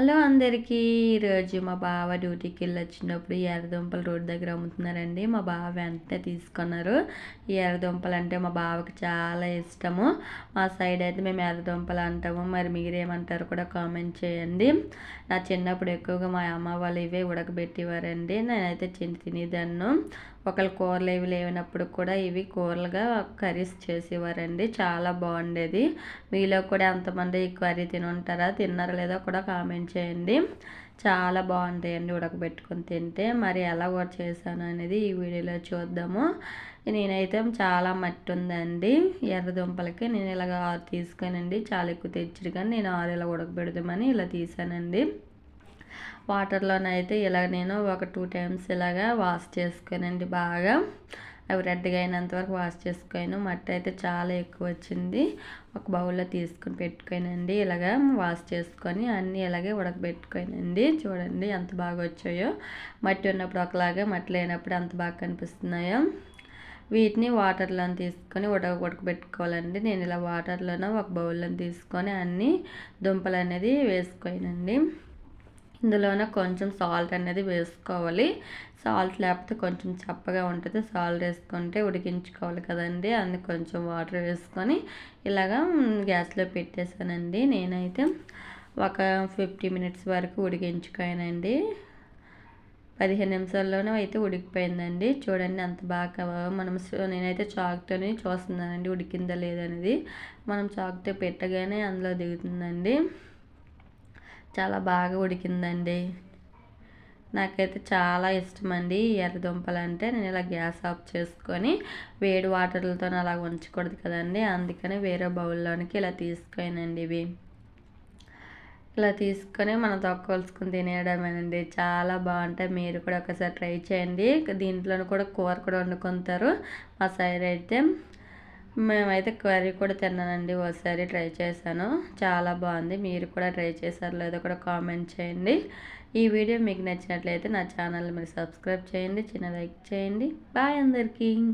Hello అందరికీ ఈరోజు మా బావ డ్యూటీకి వెళ్ళి వచ్చినప్పుడు ఈ ఎర్రదుంపలు రోడ్డు దగ్గర అమ్ముతున్నారండి. మా బావ వెంటనే తీసుకున్నారు. ఈ ఎర్రదుంపలు అంటే మా బావకి చాలా ఇష్టము. మా సైడ్ అయితే మేము ఎర్రదుంపలు అంటాము. మరి మీరేమంటారు కూడా కామెంట్ చేయండి. నా చిన్నప్పుడు ఎక్కువగా మా అమ్మ వాళ్ళు ఇవే ఉడకబెట్టేవారండి. నేనైతే చిన్న తినేదాన్ను. ఒకళ్ళు కూరలు ఏవి లేనప్పుడు కూడా ఇవి కూరలుగా కర్రీస్ చేసేవారండి. చాలా బాగుండేది. మీలో కూడా ఎంతమంది ఈ కర్రీ తిని ఉంటారా తిన్నారా లేదో కూడా కామెంట్ చేయండి. చాలా బాగుంటాయండి ఉడకబెట్టుకుని తింటే. మరి ఎలా కూడా చేశాను అనేది ఈ వీడియోలో చూద్దాము. నేనైతే చాలా మట్టి ఉందండి ఎర్రదుంపలకి నేను ఇలాగ ఆరు తీసుకానండి. చాలా ఎక్కువ తెచ్చాడు కానీ నేను ఆరు ఇలా ఉడకబెడదామని ఇలా తీసానండి. వాటర్లోనైతే ఇలా నేను ఒక టూ టైమ్స్ ఇలాగా వాష్ చేసుకోనండి బాగా. అవి రెడ్గా అయినంత వరకు వాష్ చేసుకోను. మట్టి అయితే చాలా ఎక్కువ వచ్చింది. ఒక బౌల్లో తీసుకొని పెట్టుకోనండి. ఇలాగా వాష్ చేసుకొని అన్నీ ఇలాగే ఉడకబెట్టుకోనండి. చూడండి ఎంత బాగా వచ్చాయో. మట్టి ఉన్నప్పుడు ఒకలాగా మట్టి లేనప్పుడు అంత బాగా కనిపిస్తున్నాయో. వీటిని వాటర్లో తీసుకొని ఉడక ఉడకబెట్టుకోవాలండి. నేను ఇలా వాటర్లోనో ఒక బౌల్లో తీసుకొని అన్నీ దుంపలు అనేది వేసుకోనండి. ఇందులోనే కొంచెం సాల్ట్ అనేది వేసుకోవాలి. సాల్ట్ లేకపోతే కొంచెం చప్పగా ఉంటుంది. సాల్ట్ వేసుకుంటే ఉడికించుకోవాలి కదండి. అందుకు కొంచెం వాటర్ వేసుకొని ఇలాగా గ్యాస్లో పెట్టేశానండి. నేనైతే ఒక ఫిఫ్టీ మినిట్స్ వరకు ఉడికించుకోనండి పదిహేను నిమిషాల్లోనే అయితే ఉడికిపోయిందండి. చూడండి అంత బాగా మనం నేనైతే చాక్తోని చూస్తున్నానండి ఉడికిందా లేదనేది మనం చాక్తో పెట్టగానే అందులో దిగుతుందండి. చాలా బాగా ఉడికిందండి. నాకైతే చాలా ఇష్టం అండి ఎర్రదుంపలు అంటే నేను ఇలా గ్యాస్ ఆఫ్ చేసుకొని వేడి వాటర్లతో అలా ఉంచకూడదు కదండి. అందుకని వేరే బౌల్లోనికి ఇలా తీసుకోనండి ఇవి. ఇలా తీసుకొని మనం తొక్కలుసుకుని తినేయడమేనండి. చాలా బాగుంటాయి. మీరు కూడా ఒకసారి ట్రై చేయండి. దీంట్లో కూడా కూర కూడా వండుకుంటారు మా సైడ్ అయితే మేమైతే కర్రీ కూడా తిన్నానండి. ఒకసారి ట్రై చేశాను. చాలా బాగుంది. మీరు కూడా ట్రై చేశారు లేదో కూడా కామెంట్ చేయండి. ఈ వీడియో మీకు నచ్చినట్లయితే నా ఛానల్ మీరు సబ్స్క్రైబ్ చేయండి. చిన్న లైక్ చేయండి. బాయ్ అందరికీ.